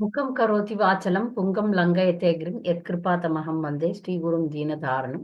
முகம் கரோதி வாச்சலம் புங்கம் லங்கயத்தேகிரும் யத்கிருபாதமகம் வந்தே ஸ்ரீகுரும் தீனதாரணம்.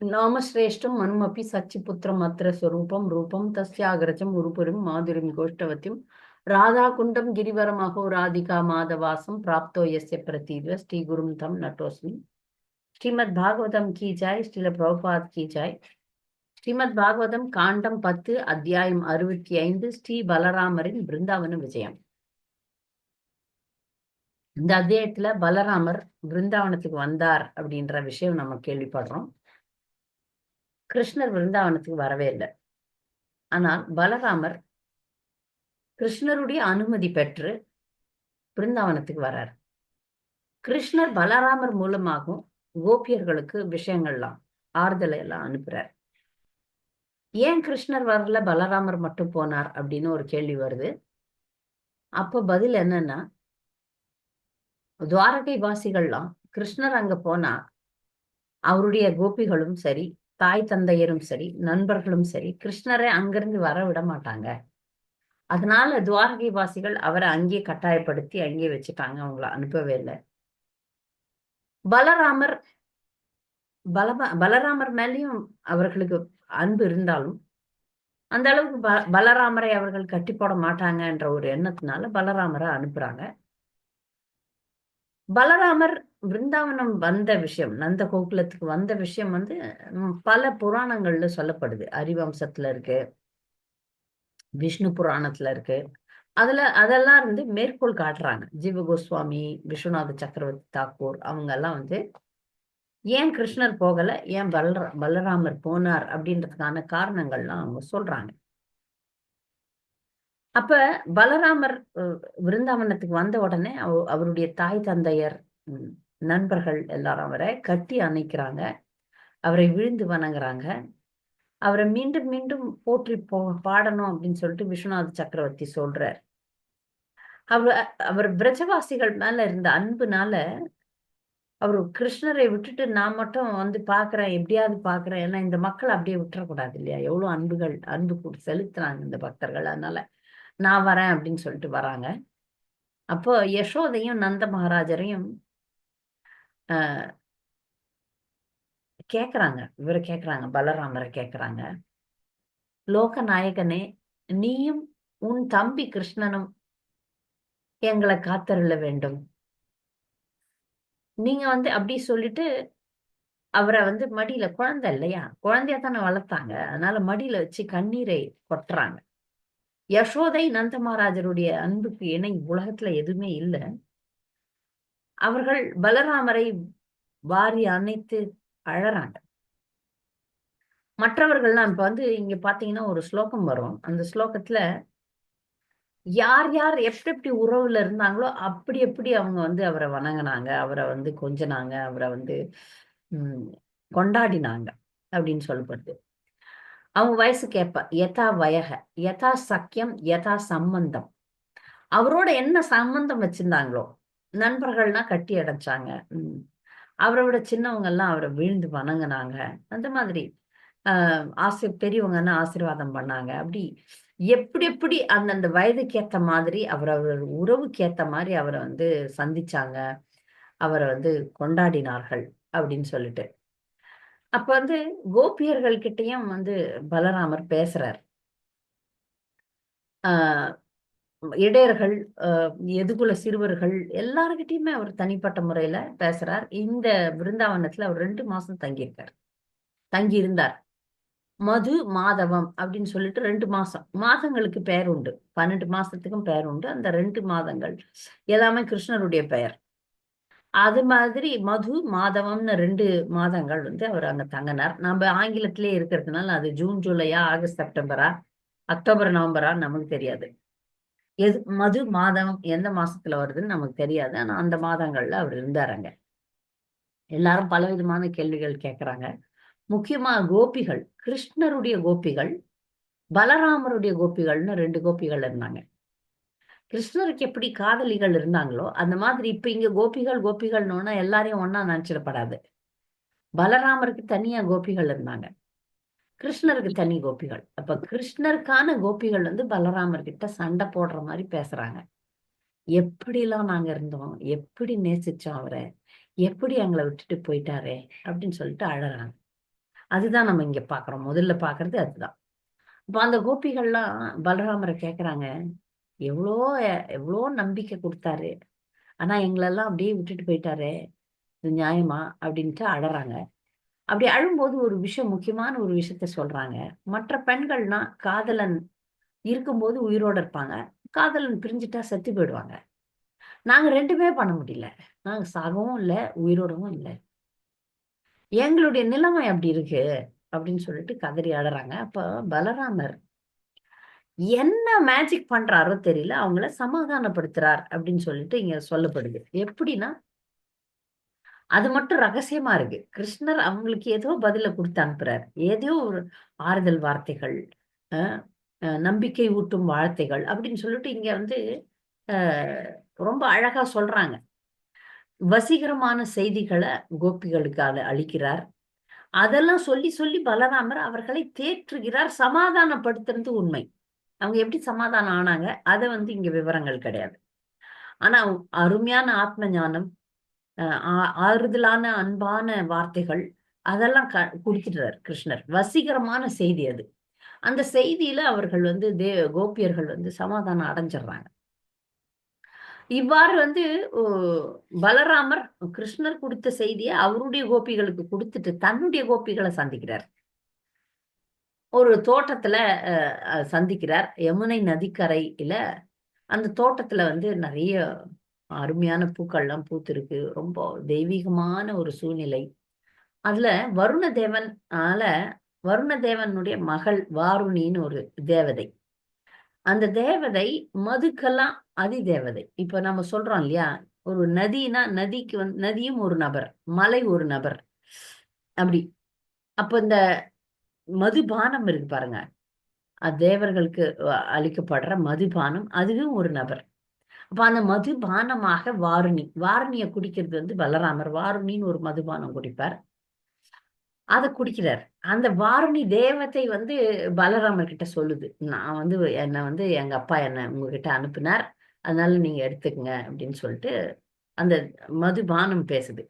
நாமஸ்ரேஷ்டம் மனுமப்பி சச்சிபுத்திரம் அத்திர ஸ்வரூபம் ரூபம் தஸ்யாகிரஜம் உருபுரும் மாதுரிம் கோஷ்டவத்தியும் ராதாகுண்டம் கிரிவரமகோ ராதிகா மாதவாசம் பிராப்தோ எஸ்ய பிரதீவ ஸ்ரீகுரும் தம் நட்டோஸ்மி. ஸ்ரீமத் பாகவதம் கீ ஜாய் ஸ்ரீல பிரபுபாத் கீ ஜாய். ஸ்ரீமத் பாகவதம் காண்டம் பத்து அத்தியாயம் அறுபத்தி ஐந்து ஸ்ரீ பலராமரின் பிருந்தாவன விஜயம். இந்த அத்தியாயத்துல பலராமர் பிருந்தாவனத்துக்கு வந்தார் அப்படின்ற விஷயம் நம்ம கேள்விப்படுறோம். கிருஷ்ணர் பிருந்தாவனத்துக்கு வரவே இல்லை. ஆனால் பலராமர் கிருஷ்ணருடைய அனுமதி பெற்று பிருந்தாவனத்துக்கு வர்றார் கிருஷ்ணர் பலராமர் மூலமாகவும் கோபியர்களுக்கு விஷயங்கள்லாம் ஆறுதலை எல்லாம் அனுப்புறார். ஏன் கிருஷ்ணர் வரல பலராமர் மட்டும் போனார் அப்படின்னு ஒரு கேள்வி வருது. அப்ப பதில் என்னன்னா துவாரகை வாசிகள்லாம் கிருஷ்ணர் அங்க போனா அவருடைய கோபிகளும் சரி தாய் தந்தையரும் சரி நண்பர்களும் சரி கிருஷ்ணரை அங்கிருந்து வர விட மாட்டாங்க. அதனால துவாரகை வாசிகள் அவரை அங்கேயே கட்டாயப்படுத்தி அங்கேயே வச்சுட்டாங்க அவங்கள அனுப்பவே இல்லை. பலராமர் பலமா பலராமர் மேலேயும் அவர்களுக்கு அன்பு இருந்தாலும் அந்த அளவுக்கு ப பலராமரை அவர்கள் கட்டி போட மாட்டாங்கன்ற ஒரு எண்ணத்தினால பலராமரை அனுப்புறாங்க. பலராமர் பிருந்தாவனம் வந்த விஷயம் நந்த கோகுலத்துக்கு வந்த விஷயம் வந்து பல புராணங்கள்ல சொல்லப்படுது. அரிவம்சத்துல இருக்கு விஷ்ணு புராணத்துல இருக்கு. அதுல அதெல்லாம் வந்து மேற்கோள் காட்டுறாங்க. ஜீவ கோஸ்வாமி விஸ்வநாத சக்கரவர்த்தி தாக்கூர் அவங்க எல்லாம் வந்து ஏன் கிருஷ்ணர் போகல ஏன் பலர பலராமர் போனார் அப்படின்றதுக்கான காரணங்கள்லாம் அவங்க சொல்றாங்க. அப்ப பலராமர் விருந்தாவனத்துக்கு வந்த உடனே அவருடைய தாய் தந்தையர் நண்பர்கள் எல்லாரும் அவரை கட்டி அணைக்கிறாங்க. அவரை விழுந்து வணங்குறாங்க. அவரை மீண்டும் மீண்டும் போற்றி போ பாடணும் அப்படின்னு சொல்லிட்டு விஸ்வநாத சக்கரவர்த்தி சொல்றார். அவர் அவர் பிரஜவாசிகள் மேல இருந்த அன்புனால அவர் கிருஷ்ணரை விட்டுட்டு நான் மட்டும் வந்து பாக்குறேன் எப்படியாவது பாக்குறேன் ஏன்னா இந்த மக்கள் அப்படியே விட்டுறக்கூடாது இல்லையா? எவ்வளவு அன்புகள் அன்பு செலுத்துறாங்க இந்த பக்தர்கள். அதனால நான் வரேன் அப்படின்னு சொல்லிட்டு வராங்க. அப்போ யசோதையும் நந்த மகாராஜரையும் ஆஹ் கேக்குறாங்க. இவரை கேக்குறாங்க பலராமரை கேக்குறாங்க. லோக நாயகனே நீயும் உன் தம்பி கிருஷ்ணனும் எங்களை காத்தருள வேண்டும். நீங்க வந்து அப்படி சொல்லிட்டு அவரை வந்து மடியில குழந்தை இல்லையா? குழந்தைய தானே வளர்த்தாங்க. அதனால மடியில வச்சு கண்ணீரை கொட்டுறாங்க. யசோதை நந்தமகாராஜருடைய அன்புக்கு இணை உலகத்துல எதுவுமே இல்லை. அவர்கள் பலராமரை வாரி அணைத்து அழறாங்க. மற்றவர்கள்லாம் இப்ப வந்து இங்க பாத்தீங்கன்னா ஒரு ஸ்லோகம் வரும். அந்த ஸ்லோகத்துல யார் யார் எப்படி எப்படி உறவுல இருந்தாங்களோ அப்படி எப்படி அவங்க வந்து அவரை வணங்கினாங்க. அவரை வந்து கொஞ்சினாங்க. அவரை வந்து உம் கொண்டாடினாங்க அப்படின்னு சொல்லப்படுது. அவங்க வயசு கேட்ப யதா வயக யதா சக்கியம் யதா சம்பந்தம்? அவரோட என்ன சம்பந்தம் வச்சிருந்தாங்களோ நண்பர்கள்னா கட்டி அடைச்சாங்க. உம் அவரை விட சின்னவங்க எல்லாம் அவரை வீழ்ந்து வணங்கினாங்க. அந்த மாதிரி ஆஹ் ஆசி பெரியவங்கன்னா ஆசீர்வாதம் பண்ணாங்க. அப்படி எப்படி எப்படி அந்தந்த வயதுக்கு ஏத்த மாதிரி அவர் அவர் உறவுக்கு ஏத்த மாதிரி அவரை வந்து சந்திச்சாங்க. அவரை வந்து கொண்டாடினார்கள் அப்படின்னு சொல்லிட்டு. அப்ப வந்து கோபியர்கள் கிட்டயும் வந்து பலராமர் பேசுறார். ஆஹ் இடையர்கள் எதுகுல சிறுவர்கள் எல்லாருக்கிட்டயுமே அவர் தனிப்பட்ட முறையில பேசுறார். இந்த பிருந்தாவனத்துல அவர் ரெண்டு மாசம் தங்கியிருக்கார். தங்கி இருந்தார் மது மாதவம் அப்படின்னு சொல்லிட்டு ரெண்டு மாசம். மாதங்களுக்கு பெயர் உண்டு. பன்னெண்டு மாசத்துக்கும் பெயர் உண்டு. அந்த ரெண்டு மாதங்கள் எல்லாமே கிருஷ்ணருடைய பெயர். அது மாதிரி மது மாதவம்னு ரெண்டு மாதங்கள் வந்து அவர் அங்க தங்கினார். நம்ம ஆங்கிலத்திலே இருக்கிறதுனால அது ஜூன் ஜூலையா ஆகஸ்ட் செப்டம்பரா அக்டோபர் நவம்பரா நமக்கு தெரியாது. எது மது மாதம் எந்த மாசத்துல வருதுன்னு நமக்கு தெரியாது. ஆனா அந்த மாதங்கள்ல அவர் இருந்தார் அங்க. எல்லாரும் பல விதமான கேள்விகள் கேட்கிறாங்க முக்கியமா கோபிகள் கிருஷ்ணருடைய கோபிகள் பலராமருடைய கோபிகள்னு ரெண்டு கோபிகள் இருந்தாங்க. கிருஷ்ணருக்கு எப்படி காதலிகள் இருந்தாங்களோ அந்த மாதிரி இப்ப இங்க கோபிகள் கோபிகள்னு எல்லாரையும் ஒன்னா நினைச்சிடப்படாது. பலராமருக்கு தனியா கோபிகள் இருந்தாங்க. கிருஷ்ணருக்கு தனி கோபிகள். அப்ப கிருஷ்ணருக்கான கோபிகள் வந்து பலராமர் கிட்ட சண்டை போடுற மாதிரி பேசுறாங்க. எப்படிலாம் நாங்க இருந்தோம்? எப்படி நேசிச்சோம் அவரை? எப்படி எங்களை விட்டுட்டு போயிட்டாரே? அப்படின்னு சொல்லிட்டு அழறாங்க. அதுதான் நம்ம இங்க பாக்குறோம். முதல்ல பாக்குறது அதுதான். இப்போ அந்த கோபிகள்லாம் பலராமரை கேக்குறாங்க. எவ்வளோ எவ்வளோ நம்பிக்கை கொடுத்தாரு. ஆனா எங்களெல்லாம் அப்படியே விட்டுட்டு போயிட்டாரே இது நியாயமா? அப்படின்ட்டு அழறாங்க. அப்படி அழும்போது ஒரு விஷயம் முக்கியமான ஒரு விஷயத்த சொல்றாங்க. மற்ற பெண்கள்னா காதலன் இருக்கும்போது உயிரோட இருப்பாங்க. காதலன் பிரிஞ்சுட்டா செத்து போயிடுவாங்க. நாங்க ரெண்டுமே பண்ண முடியல. நாங்க சாகவும் இல்லை உயிரோடவும் இல்லை. எங்களுடைய நிலைமை அப்படி இருக்கு அப்படின்னு சொல்லிட்டு கதறி ஆடுறாங்க அப்போ பலராமர் என்ன மேஜிக் பண்றாரோ தெரியல அவங்கள சமாதானப்படுத்துறார் அப்படின்னு சொல்லிட்டு இங்க சொல்லப்படுது. எப்படின்னா அது மட்டும் ரகசியமா இருக்கு. கிருஷ்ணர் அவங்களுக்கு ஏதோ பதில கொடுத்து அனுப்புறாரு. ஏதோ ஒரு ஆறுதல் வார்த்தைகள் நம்பிக்கை ஊட்டும் வார்த்தைகள் அப்படின்னு சொல்லிட்டு இங்க வந்து ரொம்ப அழகா சொல்றாங்க. வசீகரமான செய்திகளை கோபிகளுக்காக அளிக்கிறார். அதெல்லாம் சொல்லி சொல்லி பலராமர் அவர்களை தேற்றுகிறார். சமாதானப்படுத்துறது உண்மை. அவங்க எப்படி சமாதானம் ஆனாங்க அதை வந்து இங்க விவரங்கள் கிடையாது. ஆனா அருமையான ஆத்ம ஞானம் ஆறுதலான அன்பான வார்த்தைகள் அதெல்லாம் க குடிக்கிறார் கிருஷ்ணர். வசீகரமான செய்தி அது. அந்த செய்தியில அவர்கள் வந்து தே கோபியர்கள் வந்து சமாதானம் அடைஞ்சிடுறாங்க. இவ்வாறு வந்து பலராமர் கிருஷ்ணர் கொடுத்த செய்தியை அவருடைய கோபிகளுக்கு கொடுத்துட்டு தன்னுடைய கோபிகளை சந்திக்கிறார். ஒரு தோட்டத்துல சந்திக்கிறார். யமுனை நதிக்கரையில அந்த தோட்டத்துல வந்து நிறைய அருமையான பூக்கள்லாம் பூத்திருக்கு. ரொம்ப தெய்வீகமான ஒரு சூழ்நிலை. அதுல வருண தேவன் ஆல வருண தேவனுடைய மகள் வாருணின்னு ஒரு தேவதை. அந்த தேவதை மதுக்கெல்லாம் அதி தேவதை இப்ப நம்ம சொல்றோம் இல்லையா? ஒரு நதினா நதிக்கு வந்து நதியும் ஒரு நபர் மலை ஒரு நபர். அப்படி. அப்ப இந்த மதுபானம் இருக்கு பாருங்க. தேவர்களுக்கு அளிக்கப்படுற மதுபானம். அதுவும் ஒரு நபர். அப்ப அந்த மதுபானமாக வாருணி வாருணியை குடிக்கிறது வந்து பலராமர். வாருணின்னு ஒரு மதுபானம் குடிப்பார். அதை குடிக்கிறார். அந்த வாருணி தேவத்தை வந்து பலராமர் கிட்ட சொல்லுது. நான் வந்து என்னை வந்து எங்க அப்பா என்னை உங்ககிட்ட அனுப்புனார். அதனால நீங்க எடுத்துக்கங்க அப்படின்னு சொல்லிட்டு அந்த மதுபானம் பேசுது.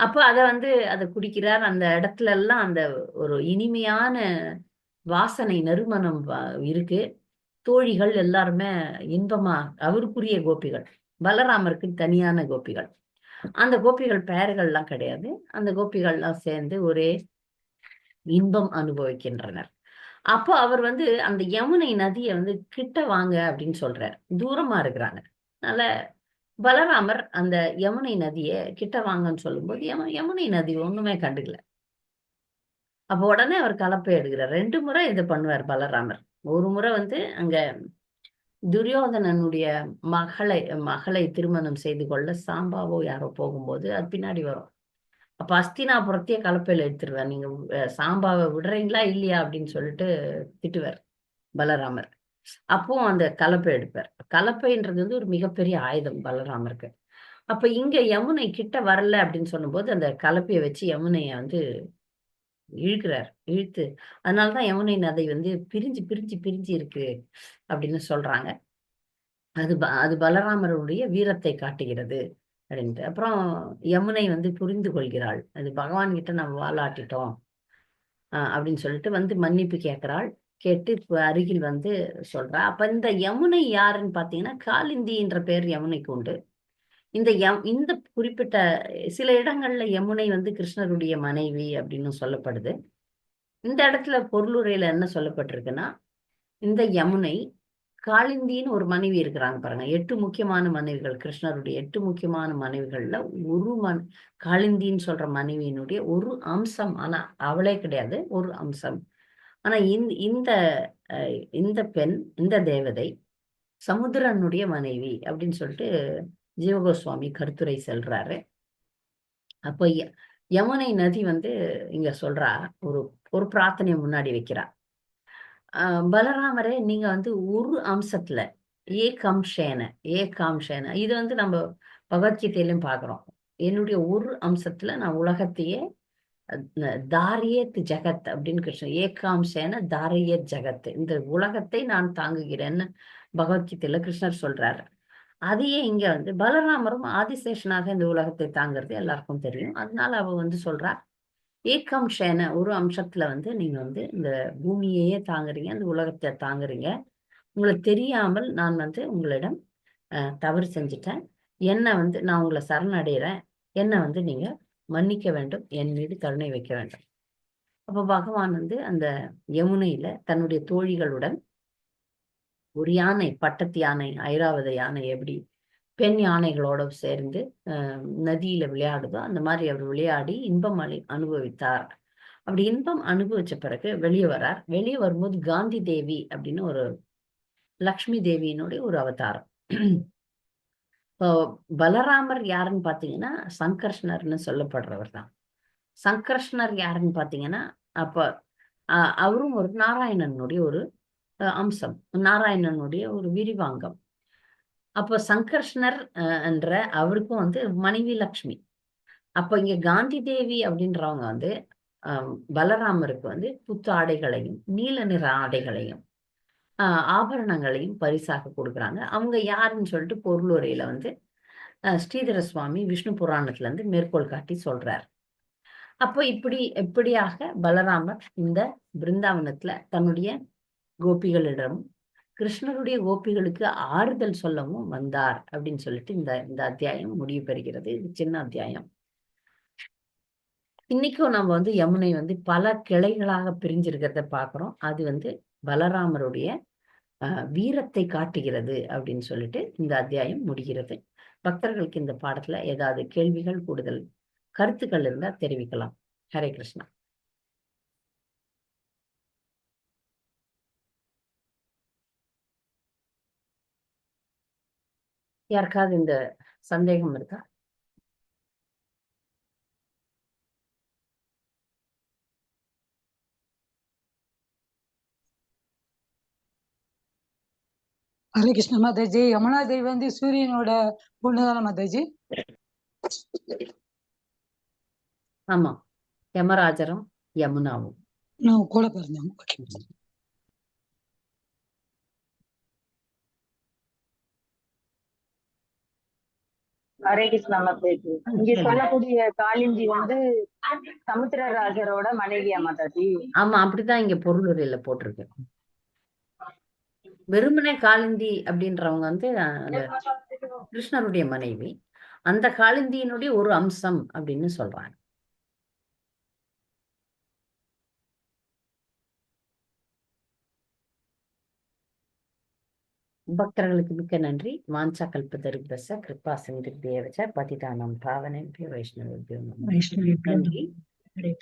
அப்போ அதை வந்து அதை குடிக்கிறார். அந்த இடத்துல எல்லாம் அந்த ஒரு இனிமையான வாசனை நறுமணம் இருக்கு. தோழிகள் எல்லாருமே இன்பமா அவருக்குரிய கோபிகள். பலராமருக்கு தனியான கோபிகள். அந்த கோபிகள் பெயர்கள்லாம் கிடையாது. அந்த கோபிகள்லாம் சேர்ந்து ஒரே இன்பம் அனுபவிக்கின்றனர். அப்போ அவர் வந்து அந்த யமுனை நதியை வந்து கிட்ட வாங்க அப்படின்னு சொல்றார். தூரமா இருக்கிறாங்க. நல்ல பலராமர் அந்த யமுனை நதியை கிட்ட வாங்கன்னு சொல்லும்போது யம யமுனை நதி ஒண்ணுமே கண்டுக்கல. அப்போ உடனே அவர் கலப்பை எடுக்கிறார். ரெண்டு முறை இதை பண்ணுவார் பலராமர். ஒரு முறை வந்து அங்க துரியோதனனுடைய மகளை மகளை திருமணம் செய்து கொள்ள சாம்பாவோ யாரோ போகும்போது அது பின்னாடி வரும். அப்ப அஸ்தினாபுரத்தையே கலப்பையில எடுத்துருவார். நீங்க சாம்பாவை விடுறீங்களா இல்லையா அப்படின்னு சொல்லிட்டு திட்டுவார் பலராமர். அப்போ அந்த கலப்பை எடுப்பார். கலப்பைன்றது வந்து ஒரு மிகப்பெரிய ஆயுதம் பலராமருக்கு. அப்ப இங்க யமுனை கிட்ட வரல அப்படின்னு சொல்லும்போது அந்த கலப்பையை வச்சு யமுனைய வந்து இழுக்கிறார் இழுத்து அதனாலதான் யமுனை நதை வந்து பிரிஞ்சு பிரிஞ்சு பிரிஞ்சு இருக்கு அப்படின்னு சொல்றாங்க. அது அது பலராமருடைய வீரத்தை காட்டுகிறது அப்படின்ட்டு. அப்புறம் யமுனை வந்து புரிந்து கொள்கிறாள். அது பகவான் கிட்ட நம்ம வாலாட்டிட்டோம் அப்படின்னு சொல்லிட்டு வந்து மன்னிப்பு கேட்கிறாள். கேட்டு அருகில் வந்து சொல்றா. அப்ப இந்த யமுனை யாருன்னு பாத்தீங்கன்னா காலிந்தி என்ற பெயர் யமுனைக்கு உண்டு. இந்த யம் இந்த குறிப்பிட்ட சில இடங்கள்ல யமுனை வந்து கிருஷ்ணருடைய மனைவி அப்படின்னு சொல்லப்படுது. இந்த இடத்துல பொருளுரையில என்ன சொல்லப்பட்டிருக்குன்னா இந்த யமுனை காளிந்தின்னு ஒரு மனைவி இருக்கிறாங்க பாருங்க. எட்டு முக்கியமான மனைவிகள் கிருஷ்ணருடைய எட்டு முக்கியமான மனைவிகள்ல ஒரு மன் காளிந்தின்னு சொல்ற மனைவியினுடைய ஒரு அம்சம். ஆனா அவளே கிடையாது. ஒரு அம்சம். ஆனா இந்த இந்த இந்த பெண் இந்த தேவதை சமுத்திரனுடைய மனைவி அப்படின்னு சொல்லிட்டு ஜீவகோஸ்வாமி கருத்துரை செல்றாரு. அப்போ யமுனை நதி வந்து இங்க சொல்றா ஒரு ஒரு பிரார்த்தனையை முன்னாடி வைக்கிறா. பலராமரே நீங்க வந்து ஒரு அம்சத்துல ஏ கம்ஷேன ஏ காம்ஷேன இது வந்து நம்ம பகவத்கீதையிலும் பாக்குறோம். என்னுடைய ஒரு அம்சத்துல நான் உலகத்தையே தாரியத் ஜெகத் அப்படின்னு கிருஷ்ணன் ஏகாம்சேன தாரியத் ஜெகத். இந்த உலகத்தை நான் தாங்குகிறேன்னு பகவத்கீதையில கிருஷ்ணர் சொல்றாரு. அதையே இங்க வந்து பலராமரும் ஆதிசேஷனாக இந்த உலகத்தை தாங்கிறது எல்லாருக்கும் தெரியும். அதனால அவ வந்து சொல்றா ஏகாம்சேன ஒரு அம்சத்துல வந்து நீங்க வந்து இந்த பூமியையே தாங்குறீங்க இந்த உலகத்தை தாங்குறீங்க. உங்களுக்கு தெரியாமல் நான் வந்து உங்களிடம் தவறு செஞ்சுட்டேன். என்ன வந்து நான் உங்களை சரணடைகிறேன் என்ன வந்து நீங்க மன்னிக்க வேண்டும் என் மீது கருணை வைக்க வேண்டும். அப்போ பகவான் வந்து அந்த யமுனையில தன்னுடைய தோழிகளுடன் ஒரு யானை பட்டத்து யானை ஐராவத யானை எப்படி பெண் யானைகளோட சேர்ந்து நதியில விளையாடுதோ அந்த மாதிரி அவர் விளையாடி இன்பம் அளி அனுபவித்தார். அப்படி இன்பம் அனுபவிச்ச பிறகு வெளியே வரார் வெளியே வரும்போது காந்தி தேவி அப்படின்னு ஒரு லக்ஷ்மி தேவியினுடைய ஒரு அவதாரம். இப்போ பலராமர் யாருன்னு பார்த்தீங்கன்னா சங்கர்ஷ்ணர்னு சொல்லப்படுறவர் தான். சங்கர்ஷ்ணர் யாருன்னு பார்த்தீங்கன்னா அப்ப அஹ், அவரும் ஒரு நாராயணனுடைய ஒரு அஹ், அம்சம். நாராயணனுடைய ஒரு விரிவாங்கம். அப்போ சங்கர்ஷ்ணர் அஹ், என்ற அவருக்கும் வந்து மனைவி லக்ஷ்மி. அப்போ இங்க காந்தி தேவி அப்படின்றவங்க வந்து பலராமருக்கு வந்து புத்து ஆடைகளையும் நீல நிற ஆடைகளையும் ஆபரணங்களையும் பரிசாக கொடுக்குறாங்க. அவங்க யாருன்னு சொல்லிட்டு பொருளுரையில வந்து அஹ் ஸ்ரீதர சுவாமி விஷ்ணு புராணத்துல இருந்து மேற்கோள் காட்டி சொல்றார். அப்போ இப்படி இப்படியாக பலராமர் இந்த பிருந்தாவனத்துல தன்னுடைய கோபிகளிடம் கிருஷ்ணருடைய கோபிகளுக்கு ஆறுதல் சொல்லவும் வந்தார் அப்படின்னு சொல்லிட்டு இந்த இந்த அத்தியாயம் முடிவு பெறுகிறது. இது சின்ன அத்தியாயம். இன்னைக்கும் நம்ம வந்து யமுனை வந்து பல கிளைகளாக பிரிஞ்சிருக்கிறத பாக்குறோம் அது வந்து பலராமருடைய வீரத்தை காட்டுகிறது அப்படின்னு சொல்லிட்டு இந்த அத்தியாயம் முடிகிறது. பக்தர்களுக்கு இந்த பாடத்துல ஏதாவது கேள்விகள் கூடுதல் கருத்துக்கள் இருந்தா தெரிவிக்கலாம். ஹரே கிருஷ்ணா. யாருக்காவது இந்த சந்தேகம் இருக்கா? ஹரே கிருஷ்ண மாதாஜி யமுனா தேவி வந்து சூரியனோட பொண்ணுதான மாதாஜி ஆமா. யமராஜரும் யமுனாவும். நான் கூட பிறந்தேன் ஓகே. ஹரே கிருஷ்ணா மாதாஜி இங்க சொல்லக்கூடிய காளிந்தி வந்து சமுத்திரராஜரோட மனைவியா மாதாஜி ஆமா அப்படிதான் இங்க பொருளுரையில போட்டிருக்கு. வெறுமனே காளிந்தி அப்படின்றவங்க வந்து கிருஷ்ணருடைய மனைவி அந்த காளிந்தியினுடைய ஒரு அம்சம் அப்படின்னு சொல்றாங்க. பக்தர்களுக்கு மிக்க நன்றி. வாஞ்சா கல்பதருபச கிருபா சிந்து தேவச்ச பதிதானம் பாவனை வைஷ்ணவ வைஷ்ணவி நன்றி.